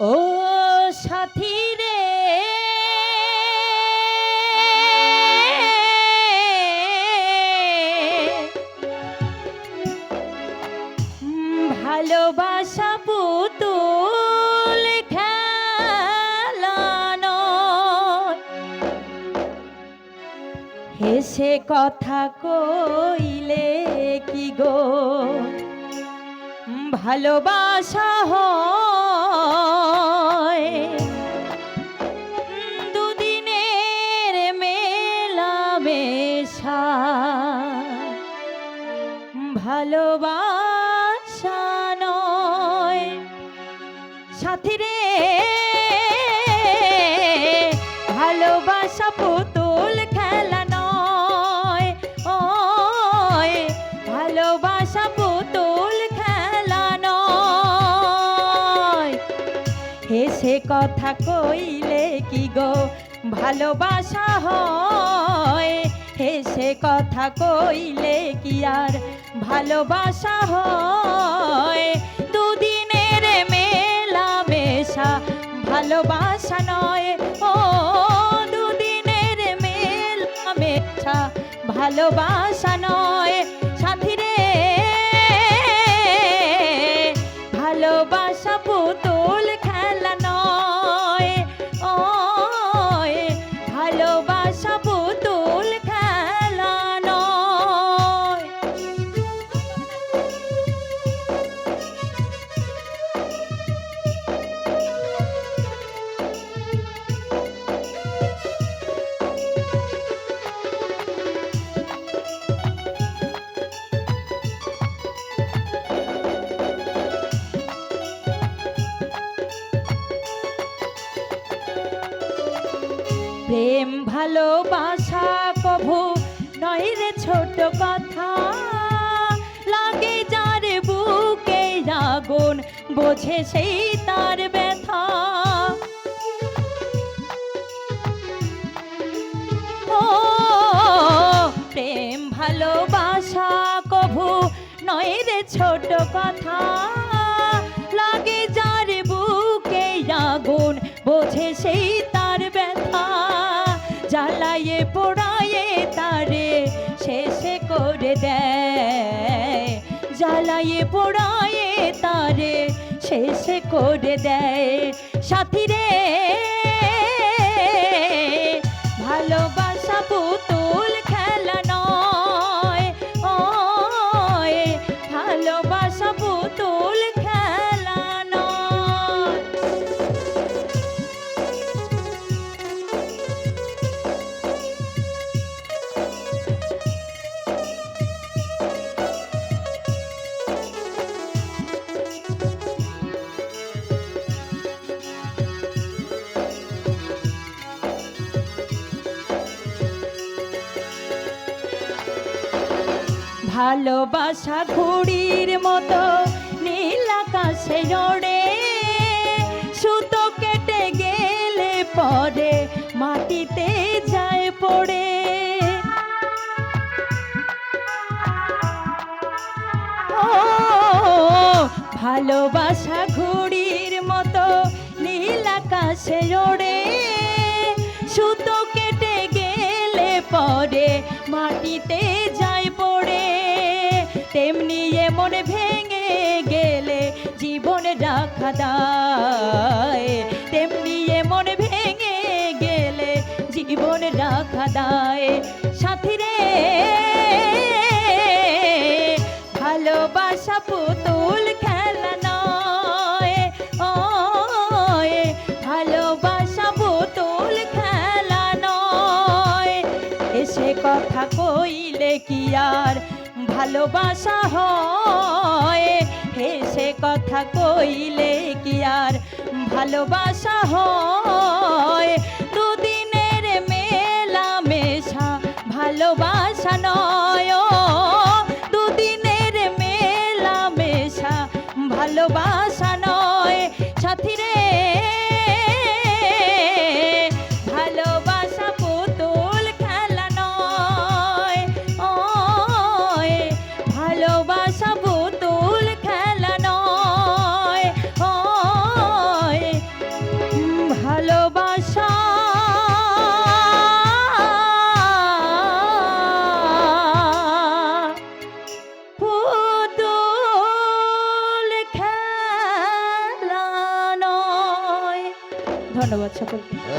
ও সাথী রে। ভালোবাসা পুতুল খেলানো। হেসে কথা কইলে কি গো? ভালোবাসা হয় ভালোবাসা নয়। সাথী রে, ভালোবাসা পুতুল খেলা নয়। ওই, ভালোবাসা পুতুল খেলা নয়। হেসে কথা কইলে কি গো? ভালোবাসা হয়। হেসে কথা কইলে কি আর ভালোবাসা হয়? দুদিনের মেলা মেশা ভালোবাসা নয়। ও, দুদিনের মেলা মেশা ভালোবাসা নয়। প্রেম ভালোবাসা কভু নয় রে ছোট কথা। লাগে যার বুকে আগুন, বোঝে সেই তার ব্যথা। ও, প্রেম ভালোবাসা কভু নয় রে ছোট কথা। লাগে যার বুকে আগুন, বোঝে সেই জ্বালায়ে পোড়ায়ে তারে শেষে করে দেয়। জ্বালায়ে পোড়ায়ে তারে শেষে করে দেয়। সাথী রে ভালোবাসা ঘুড়ির মতো নীল আকাশে ওড়ে সুতো কেটে গেলে পরে মাটিতে যায় পড়ে। ভালোবাসা ঘুড়ির মতো নীল আকাশে ওড়ে সুতো কেটে গেলে পরে মাটিতে যায় তেমনি এমন ভেঙে গেলে জীবন রাখা দায়। তেমনি এমন ভেঙে গেলে জীবন রাখা দায়। সাথী রে, ভালোবাসা পুতুল খেলা নয়। ভালোবাসা পুতুল খেলা নয়। এসে কথা কইলে কি আর ভালোবাসা হয়। হেসে কথা কইলে কি আর ভালোবাসা হয়? 巧克。